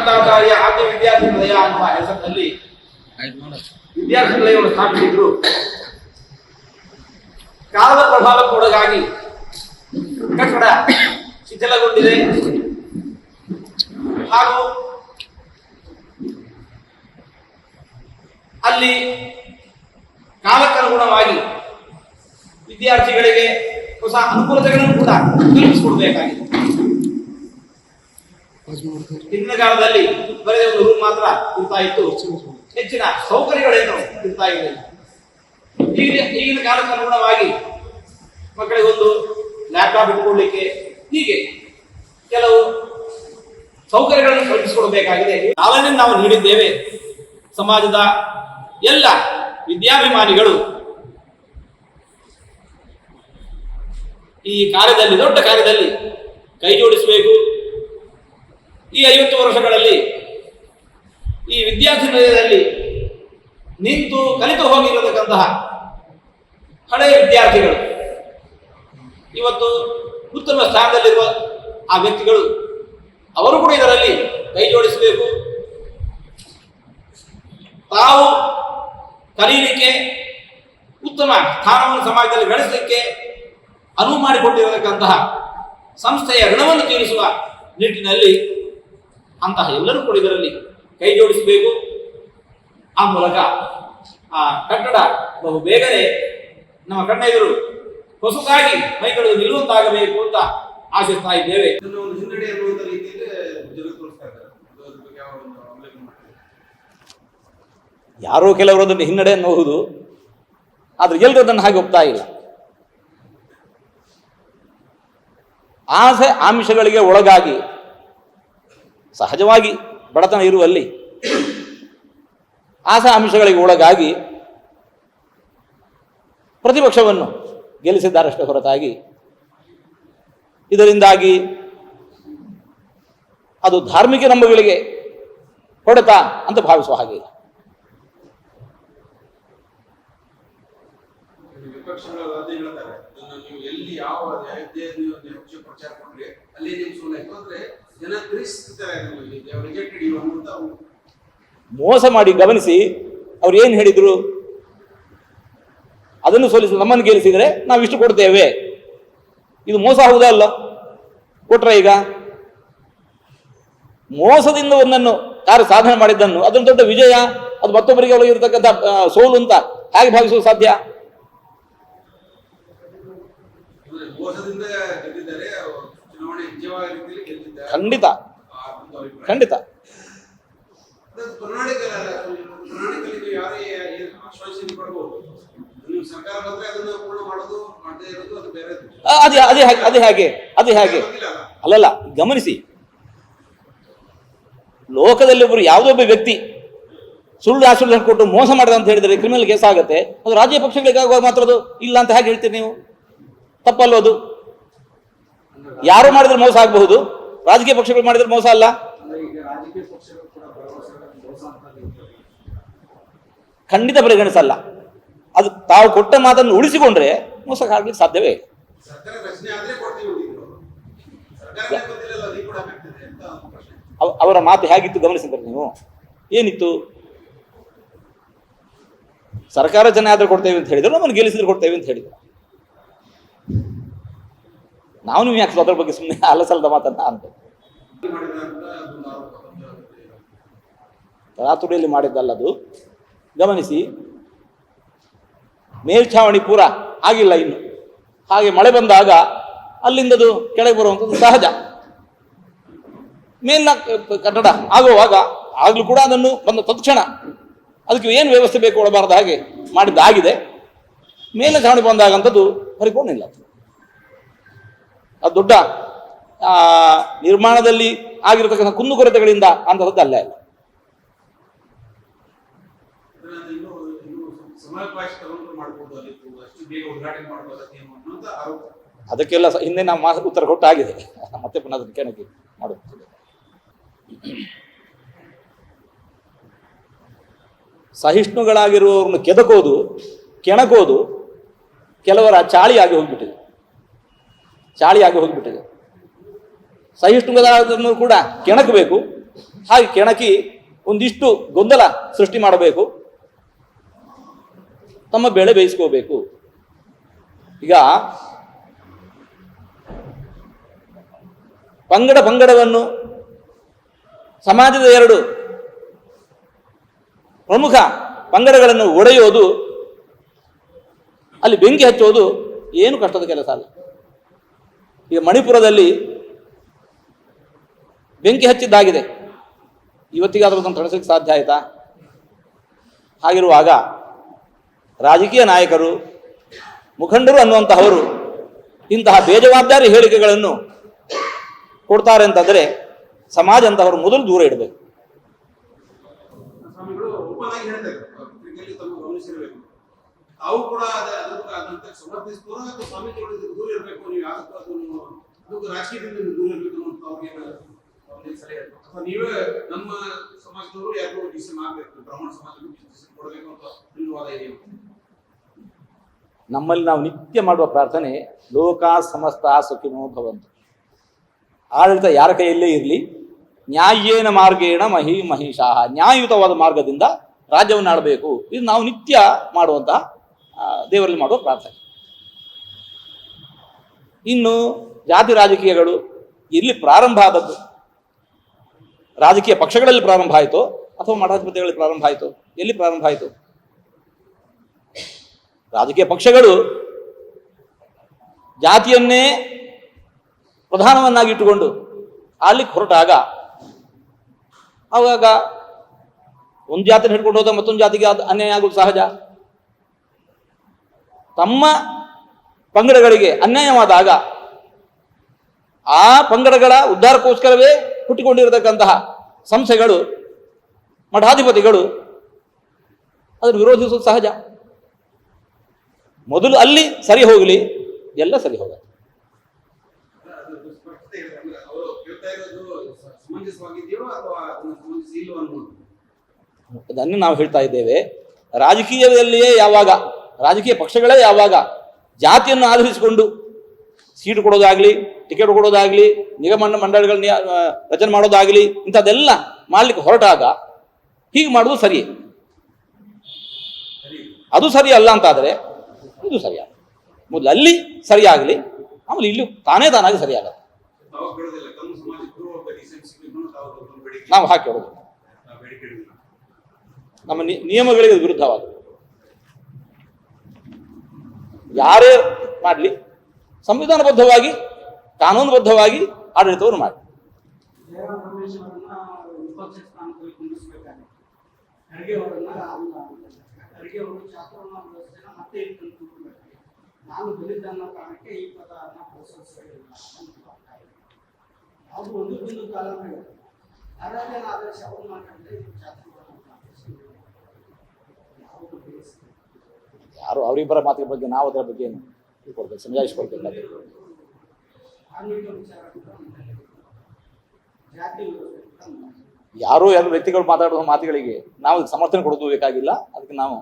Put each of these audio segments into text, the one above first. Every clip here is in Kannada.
ದತ್ತಾಚಾರ್ಯ ಆದ್ಯ ವಿದ್ಯಾರ್ಥಿ ನಿಲಯ ಅನ್ನುವ ಹೆಸರಿನಲ್ಲಿ ವಿದ್ಯಾರ್ಥಿ ನಿಲಯವನ್ನು ಸ್ಥಾಪಿಸಿದ್ರು. ಕಾಲದ ಪ್ರಭಾವಕ್ಕೊಳಗಾಗಿ ಕಟ್ಟಡ ಶಿಥಿಲಗೊಂಡಿದೆ. ಹಾಗೂ ಅಲ್ಲಿ ಕಾಲಕ್ಕನುಗುಣವಾಗಿ ವಿದ್ಯಾರ್ಥಿಗಳಿಗೆ ಹೊಸ ಅನುಕೂಲತೆಗಳನ್ನು ಕೂಡ ಕಲ್ಪಿಸಿಕೊಡ್ಬೇಕಾಗಿದೆ. ಹಿಂದಿನ ಕಾಲದಲ್ಲಿ ಬರೀ ಒಂದು ರೂಮ್ ಮಾತ್ರ ಇರ್ತಾ ಇತ್ತು. ಹೆಚ್ಚಿನ ಸೌಕರ್ಯಗಳೇನು ಇರ್ತಾ ಇರಲಿಲ್ಲ ಈಗಿನ ಈಗಿನ ಕಾಲಕ್ಕೆ ಅನುಗುಣವಾಗಿ ಮಕ್ಕಳಿಗೊಂದು ಲ್ಯಾಪ್ಟಾಪ್ ಇಟ್ಕೊಳ್ಳಿಕ್ಕೆ ಹೀಗೆ ಕೆಲವು ಸೌಕರ್ಯಗಳನ್ನು ಕಲ್ಪಿಸಿಕೊಡಬೇಕಾಗಿದೆ. ಅವನನ್ನು ನಾವು ನೀಡಿದ್ದೇವೆ. ಸಮಾಜದ ಎಲ್ಲ ವಿದ್ಯಾಭಿಮಾನಿಗಳು ಈ ಕಾರ್ಯದಲ್ಲಿ, ದೊಡ್ಡ ಕಾರ್ಯದಲ್ಲಿ ಕೈ ಜೋಡಿಸಬೇಕು. ಈ ಐವತ್ತು ವರ್ಷಗಳಲ್ಲಿ ಈ ವಿದ್ಯಾರ್ಥಿ ನಿಲಯದಲ್ಲಿ ನಿಂತು ಕಲಿತು ಹೋಗಿರತಕ್ಕಂತಹ ಹಳೆಯ ವಿದ್ಯಾರ್ಥಿಗಳು. ಇವತ್ತು ಉತ್ತಮ ಸ್ಥಾನದಲ್ಲಿರುವ ಆ ವ್ಯಕ್ತಿಗಳು, ಅವರು ಕೂಡ ಇದರಲ್ಲಿ ಕೈ ಜೋಡಿಸಬೇಕು. ತಾವು ಕಲೀಲಿಕ್ಕೆ, ಉತ್ತಮ ಸ್ಥಾನವನ್ನು ಸಮಾಜದಲ್ಲಿ ಗಳಿಸಲಿಕ್ಕೆ ಅನುವು ಮಾಡಿಕೊಟ್ಟಿರತಕ್ಕಂತಹ ಸಂಸ್ಥೆಯ ಋಣವನ್ನು ತೀರಿಸುವ ನಿಟ್ಟಿನಲ್ಲಿ ಅಂತಹ ಎಲ್ಲರೂ ಕೂಡ ಇದರಲ್ಲಿ ಕೈ ಜೋಡಿಸಬೇಕು. ಆ ಮೂಲಕ ಆ ಕಟ್ಟಡ ಬಹು ಬೇಗನೆ ನಮ್ಮ ಕಣ್ಣೆದುರು ಹೊಸದಾಗಿ ಮೈಗಳು ನಿಲ್ಲುವಂತಾಗಬೇಕು ಅಂತ ಆಶಿಸ್ತಾ ಇದ್ದೇವೆ. ಒಂದು ಹಿನ್ನಡೆ ಅನ್ನುವಂಥ ರೀತಿಯಲ್ಲಿ ಯಾರೋ ಕೆಲವರು ಅದನ್ನು ಹಿನ್ನಡೆ ಅನ್ನಬಹುದು ಆದ್ರೆ ಎಲ್ಲರೂ ಅದನ್ನು ಹಾಗೆ ಒಪ್ತಾ ಇಲ್ಲ. ಆಸೆ ಆಮಿಷಗಳಿಗೆ ಒಳಗಾಗಿ ಸಹಜವಾಗಿ ಬಡತನ ಇರುವಲ್ಲಿ ಆಸಾ ಅಂಶಗಳಿಗೆ ಒಳಗಾಗಿ ಪ್ರತಿಪಕ್ಷವನ್ನು ಗೆಲ್ಲಿಸಿದ್ದಾರಷ್ಟೇ ಹೊರತಾಗಿ ಇದರಿಂದಾಗಿ ಅದು ಧಾರ್ಮಿಕ ನಂಬಗಳಿಗೆ ಹೊಡೆತ ಅಂತ ಭಾವಿಸುವ ಹಾಗೆ ನೀವು ಎಲ್ಲಿ ಯಾವ ಅಯೋಧ್ಯೆ ನೀವು ನೀವು ಪಕ್ಷ ಪ್ರಚಾರ ಕೊಟ್ರಿ ಅಲ್ಲಿ ನೀವು ಸುಮ್ಮನೆ ಯಾಕಂದ್ರೆ ಮೋಸ ಮಾಡಿ ಗಮನಿಸಿ, ಅವ್ರು ಏನು ಹೇಳಿದ್ರು? ಅದನ್ನು ಸೋಲಿಸಿ, ನಮ್ಮನ್ನು ಗೆಲ್ಲಿಸಿದರೆ ನಾವು ಇಷ್ಟು ಕೊಡ್ತೇವೆ. ಇದು ಮೋಸ ಹೌದಾ ಅಲ್ಲ. ಕೊಟ್ರ ಈಗ? ಮೋಸದಿಂದ ಒಂದನ್ನು ಯಾರು ಸಾಧನೆ ಮಾಡಿದ್ದನ್ನು ಅದನ್ನು ದೊಡ್ಡ ವಿಜಯ. ಅದು ಮತ್ತೊಬ್ಬರಿಗೆ ಅವಳಿಗೆ ಇರತಕ್ಕಂಥ ಸೋಲು ಅಂತ ಹೇಗೆ ಭಾವಿಸುವುದು ಸಾಧ್ಯ? ಮೋಸದಿಂದ ಖಂಡಿತ. ಖಂಡಿತ. ಅದು ಅದು ಅದೇ ಹಾಗೆ ಅದೇ ಹಾಗೆ. ಅಲ್ಲಲ್ಲ ಗಮನಿಸಿ. ಲೋಕದಲ್ಲಿ ಒಬ್ಬರು ಯಾವುದೋ ಒಬ್ಬ ವ್ಯಕ್ತಿ ಸುಳ್ಳು ಆಸುಳ್ಳು ಕೊಟ್ಟು ಮೋಸ ಮಾಡಿದ ಅಂತ ಹೇಳಿದರೆ ಕ್ರಿಮಿನಲ್ ಕೇಸ್ ಆಗುತ್ತೆ. ಅದು ರಾಜ್ಯ ಪಕ್ಷಗಳಿಗಾಗುವಾಗ ಮಾತ್ರ ಅದು ಇಲ್ಲ ಅಂತ ಹೇಗೆ ಹೇಳ್ತೀರಿ ನೀವು? ತಪ್ಪಲ್ವ ಅದು? ಯಾರು ಮಾಡಿದ್ರೆ ಮೋಸ ಆಗಬಹುದು? ರಾಜಕೀಯ ಪಕ್ಷಗಳು ಮಾಡಿದ್ರೆ ಮೋಸ ಅಲ್ಲ? ಖಂಡಿತ ಪರಿಗಣಿಸಲ್ಲ. ಅದು ತಾವು ಕೊಟ್ಟ ಮಾತನ್ನು ಉಳಿಸಿಕೊಂಡ್ರೆ ಮೋಸ ಆಗ್ಲಿಕ್ಕೆ ಸಾಧ್ಯವೇ? ಅವರ ಮಾತು ಹೇಗಿತ್ತು ಗಮನಿಸಿದ್ರೆ ನೀವು? ಏನಿತ್ತು? ಸರ್ಕಾರ ಜನ ಆದ್ರೆ ಕೊಡ್ತೇವೆ ಅಂತ ಹೇಳಿದ್ರು, ನಮ್ಮನ್ನು ಗೆಲ್ಲಿಸಿದ್ರೆ ಕೊಡ್ತೇವೆ ಅಂತ ಹೇಳಿದ್ರು. ನಾವು ನೀವು ಯಾಕೆ ಅದ್ರ ಬಗ್ಗೆ ಸುಮ್ಮನೆ ಅಲಸಲದ ಮಾತನ್ನ ಅಂತ. ತರಾತುಡಿಯಲ್ಲಿ ಮಾಡಿದ್ದಲ್ಲ ಅದು. ಗಮನಿಸಿ, ಮೇಲ್ಛಾವಣಿ ಪೂರ ಆಗಿಲ್ಲ ಇನ್ನು. ಹಾಗೆ ಮಳೆ ಬಂದಾಗ ಅಲ್ಲಿಂದದು ಕೆಳಗೆ ಬರುವಂಥದ್ದು ಸಹಜ. ಮೇಲಿನ ಕಟ್ಟಡ ಆಗುವಾಗ ಆಗಲೂ ಕೂಡ ಅದನ್ನು ಬಂದ ತತ್ಕ್ಷಣ ಅದಕ್ಕೆ ಏನು ವ್ಯವಸ್ಥೆ ಬೇಕು ಕೊಡಬಾರ್ದು ಹಾಗೆ ಮಾಡಿದ್ದಾಗಿದೆ. ಮೇಲಿನ ಛಾವಣಿ ಬಂದಾಗಂಥದ್ದು ಇಲ್ಲ. ಅದು. ದೊಡ್ಡ ಆ, ನಿರ್ಮಾಣದಲ್ಲಿ ಆಗಿರತಕ್ಕಂಥ ಕುಂದುಕೊರತೆಗಳಿಂದ ಕೊರತೆಗಳಿಂದ ಅಲ್ಲ ಇಲ್ಲ ಅದಕ್ಕೆಲ್ಲ ಹಿಂದೆ ನಾವು ಮಾ ಉತ್ತರ ಕೊಟ್ಟಾಗಿದೆ. ಮತ್ತೆ ಪುನಃ ಅದನ್ನು ಕೆಣಕಿ ಮಾಡುತ್ತದೆ ಸಹಿಷ್ಣುಗಳಾಗಿರುವವ್ರನ್ನ ಕೆದಕೋದು ಕೆಣಕೋದು ಕೆಲವರ ಚಾಳಿಯಾಗಿ ಹೋಗ್ಬಿಟ್ಟಿದೆ. ಚಾಳಿಯಾಗಿ ಹೋಗಿಬಿಟ್ಟಿದೆ. ಸಹಿಷ್ಣುಗಳಾದನ್ನು ಕೂಡ ಕೆಣಕಬೇಕು. ಹಾಗೆ ಕೆಣಕಿ ಒಂದಿಷ್ಟು ಗೊಂದಲ ಸೃಷ್ಟಿ ಮಾಡಬೇಕು. ತಮ್ಮ ಬೆಳೆ ಬೇಯಿಸ್ಕೋಬೇಕು. ಈಗ ಪಂಗಡ ಪಂಗಡವನ್ನು ಸಮಾಜದ ಎರಡು ಪ್ರಮುಖ ಪಂಗಡಗಳನ್ನು ಒಡೆಯೋದು, ಅಲ್ಲಿ ಬೆಂಕಿ ಹಚ್ಚೋದು ಏನು ಕಷ್ಟದ ಕೆಲಸ ಅಲ್ಲ. ಈಗ ಮಣಿಪುರದಲ್ಲಿ ಬೆಂಕಿ ಹಚ್ಚಿದ್ದಾಗಿದೆ. ಇವತ್ತಿಗಾದರೂ ಅದನ್ನು ತಡೆಸಲಿಕ್ಕೆ ಸಾಧ್ಯ ಆಯಿತಾ? ಹಾಗಿರುವಾಗ ರಾಜಕೀಯ ನಾಯಕರು, ಮುಖಂಡರು ಅನ್ನುವಂತಹವರು ಇಂತಹ ಬೇಜವಾಬ್ದಾರಿ ಹೇಳಿಕೆಗಳನ್ನು ಕೊಡ್ತಾರೆ ಅಂತಂದರೆ ಸಮಾಜ ಅಂತವರು ಮೊದಲು ದೂರ ಇಡಬೇಕು. ತಾವು ಕೂಡ ಅದೇ ಅದಕ್ಕೆ ಅದಕ್ಕೆ ಸಮರ್ಥಿಸ್ತಾರೆ ಅಥವಾ ಸ್ವಾಮೀಜಿಗಳು ದೂರ ಇರಬೇಕು, ನೀವು ಯಾವತ್ತೂ ಅದು ನೀವು ಅದಕ್ಕೆ ರಾಜಕೀಯದಿಂದ ದೂರ ಇರಬೇಕು ಅಂತ ಅವ್ರಿಗೆ. ಅಥವಾ ನೀವೇ ನಮ್ಮ ಸಮಾಜದವರು ಯಾರಿಗೂ ಡಿಸಿಷನ್ ಆಗ್ಬೇಕು ಬ್ರಾಹ್ಮಣ ಸಮಾಜಕ್ಕೆ ಡಿಸಿಷನ್ ಕೊಡಬೇಕು ಅಂತ ನಿಮ್ಮ ವಾದ ಇದೆಯಾ? ನಮ್ಮಲ್ಲಿ ನಾವು ನಿತ್ಯ ಮಾಡುವ ಪ್ರಾರ್ಥನೆ, ಲೋಕ ಸಮಸ್ತ ಸುಖಿನೋ ಭವಂತು. ಆಡಳಿತ ಯಾರ ಕೈಯಲ್ಲೇ ಇರಲಿ, ನ್ಯಾಯೇನ ಮಾರ್ಗೇಣ ಮಹಿ ಮಹಿಷಾ ನ್ಯಾಯಯುತವಾದ ಮಾರ್ಗದಿಂದ ರಾಜ್ಯವನ್ನು ಆಡಬೇಕು. ಇದು ನಾವು ನಿತ್ಯ ಮಾಡುವಂತಹ ದೇವರಲ್ಲಿ ಮಾಡುವ ಪ್ರಾರ್ಥನೆ. ಇನ್ನು ಜಾತಿ ರಾಜಕೀಯಗಳು ಇಲ್ಲಿ ಪ್ರಾರಂಭ ಆದದ್ದು. ರಾಜಕೀಯ ಪಕ್ಷಗಳಲ್ಲಿ ಪ್ರಾರಂಭ ಆಯಿತು ಅಥವಾ ಮಠಾಧಿಪತಿಗಳಲ್ಲಿ ಪ್ರಾರಂಭ ಆಯಿತು? ಎಲ್ಲಿ ಪ್ರಾರಂಭ ಆಯಿತು? ರಾಜಕೀಯ ಪಕ್ಷಗಳು ಜಾತಿಯನ್ನೇ ಪ್ರಧಾನವನ್ನಾಗಿ ಇಟ್ಟುಕೊಂಡು ಅಲ್ಲಿ ಹೊರಟಾಗ ಆವಾಗ ಒಂದು ಜಾತಿನ ಹಿಡ್ಕೊಂಡು ಹೋದ ಮತ್ತೊಂದು ಜಾತಿಗೆ ಅದು ಅನ್ಯಾಯ ಆಗೋದು ಸಹಜ. ತಮ್ಮ ಪಂಗಡಗಳಿಗೆ ಅನ್ಯಾಯವಾದಾಗ ಆ ಪಂಗಡಗಳ ಉದ್ಧಾರಕ್ಕೋಸ್ಕರವೇ ಹುಟ್ಟಿಕೊಂಡಿರತಕ್ಕಂತಹ ಸಂಸ್ಥೆಗಳು, ಮಠಾಧಿಪತಿಗಳು ಅದನ್ನು ವಿರೋಧಿಸುವುದು ಸಹಜ. ಮೊದಲು ಅಲ್ಲಿ ಸರಿ ಹೋಗಲಿ, ಎಲ್ಲ ಸರಿ ಹೋಗ ಅದನ್ನು ನಾವು ಹೇಳ್ತಾ ಇದ್ದೇವೆ. ರಾಜಕೀಯದಲ್ಲಿಯೇ ಯಾವಾಗ ರಾಜಕೀಯ ಪಕ್ಷಗಳೇ ಯಾವಾಗ ಜಾತಿಯನ್ನು ಆಧರಿಸಿಕೊಂಡು ಸೀಟು ಕೊಡೋದಾಗ್ಲಿ ಟಿಕೆಟ್ ಕೊಡೋದಾಗ್ಲಿ, ನಿಗಮ ಮಂಡಳಿಗಳನ್ನ ರಚನೆ ಮಾಡೋದಾಗ್ಲಿ, ಇಂಥದ್ದೆಲ್ಲ ಮಾಡ್ಲಿಕ್ಕೆ ಹೊರಟಾಗ ಹೀಗೆ ಮಾಡೋದು ಸರಿ ಅದು ಸರಿ ಅಲ್ಲ ಅಂತಾದರೆ ಇದು ಸರಿಯಾಗ ಮೊದಲು ಅಲ್ಲಿ ಸರಿಯಾಗಲಿ, ಆಮೇಲೆ ಇಲ್ಲಿ ತಾನೇ ತಾನಾಗಿ ಸರಿಯಾಗಲ್ಲ ನಾವು ಹಾಕಿ ಹೋಗೋದು ನಮ್ಮ ನಿಯಮಗಳಿಗೆ ಒಬ್ಬ ಡಿಸಿಷನ್ ಸಿಗಬೇಕು ತಾವು ಒಂದು ಬೇಡಿಕೆ ನಾವು ಹಾಕಿ ಹೇಳೋದು ತಾವು ಬೇಡಿಕೆ ಇಡುವುದಿಲ್ಲ. ನಮ್ಮ ನಿ- ನಿಯಮಗಳಿಗೆ ವಿರುದ್ಧವಾಗಿ ಯಾರೇ ಮಾಡಲಿ ಸಂವಿಧಾನಬದ್ಧವಾಗಿ ಕಾನೂನುಬದ್ಧವಾಗಿ ಆಡಳಿತವನ್ನು ಮಾಡಿ. ಮಾತಾಡಿದ್ರೆ ಇದು ಆದರ್ಶ ಇಲ್ಲ. ಯಾವುದು ಬೇಯಿಸ್ತಾರೆ ಯಾರು ಅವರಿಬ್ಬರ ಮಾತಿನ ಬಗ್ಗೆ ನಾವು ಅದರ ಬಗ್ಗೆ ಏನು ತಿಳ್ಕೊಡ್ಬೇಕು ಕೊಡ್ಬೇಕು ಕೂಡ ನಮ್ಮಲ್ಲಿ ಯಾರೋ ಎರಡು ವ್ಯಕ್ತಿಗಳು ಮಾತಾಡುವ ಮಾತುಗಳಿಗೆ ನಾವು ಸಮರ್ಥನೆ ಕೊಡೋದು ಬೇಕಾಗಿಲ್ಲ ಅದಕ್ಕೆ ನಾವು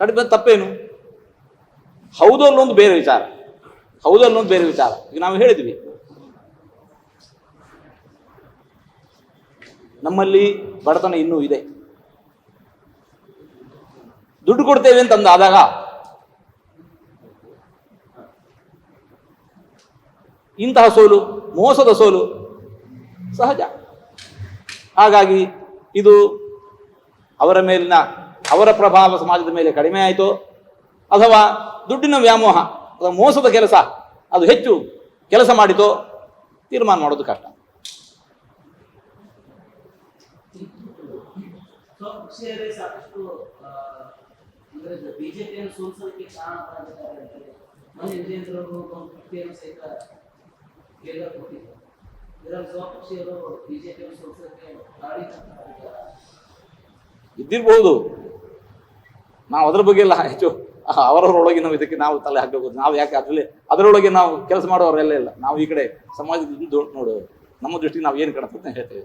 ಕಡಿಮೆ ತಪ್ಪೇನು? ಹೌದು ಅಲ್ಲೊಂದು ಬೇರೆ ವಿಚಾರ. ಹೌದು ಅಲ್ಲೊಂದು ಬೇರೆ ವಿಚಾರ. ಈಗ ನಾವು ಹೇಳಿದ್ವಿ ನಮ್ಮಲ್ಲಿ ಬಡತನ ಇನ್ನೂ ಇದೆ. ದುಡ್ಡು ಕೊಡ್ತೇವೆ ಅಂತ ಆದಾಗ ಇಂತಹ ಸೋಲು, ಮೋಸದ ಸೋಲು ಸಹಜ. ಹಾಗಾಗಿ ಇದು ಅವರ ಮೇಲಿನ, ಅವರ ಪ್ರಭಾವ ಸಮಾಜದ ಮೇಲೆ ಕಡಿಮೆ ಆಯಿತು, ಅಥವಾ ದುಡ್ಡಿನ ವ್ಯಾಮೋಹ, ಅಥವಾ ಮೋಸದ ಕೆಲಸ, ಅದು ಹೆಚ್ಚು ಕೆಲಸ ಮಾಡಿತೋ, ತೀರ್ಮಾನ ಮಾಡೋದು ಕಷ್ಟ. ಸ್ವಪಕ್ಷೀಯರೇ ಸಾಕಷ್ಟು ಅಂದ್ರೆ ಬಿಜೆಪಿಯನ್ನು ಸೋಲಿಸೋದಕ್ಕೆ ಕಾರಣ ಅಂತೇಳಿ ಮೊನ್ನೆ ವಿಜೇಂದ್ರ ಅವರು ಒಂದು ಕೃತಿಯನ್ನು ಸಹಿತ ಕೇಂದ್ರ ಕೊಟ್ಟಿದ್ದರು ಇದರಲ್ಲಿ ಸ್ವಪಕ್ಷೀಯರು ಬಿಜೆಪಿಯನ್ನು ಸೋಲಿಸೋದಕ್ಕೆ ಆಡಳಿತ ಇದ್ದಿರ್ಬಹುದು ನಾವು ಅದ್ರ ಬಗ್ಗೆ ಎಲ್ಲ ಹೆಚ್ಚು ಅವರವರೊಳಗೆ ನಾವು ಇದಕ್ಕೆ ನಾವು ತಲೆ ಹಾಕಬೇಕು. ನಾವು ಯಾಕೆ ಅದರಲ್ಲಿ, ಅದರೊಳಗೆ ನಾವು ಕೆಲಸ ಮಾಡೋರೆಲ್ಲ ಇಲ್ಲ. ನಾವು ಈ ಕಡೆ ಸಮಾಜದಿಂದ ನೋಡೋದು ನಮ್ಮ ದೃಷ್ಟಿಗೆ ನಾವು ಏನು ಕಾಣ್ತದೆ ಹೇಳ್ತೇವೆ.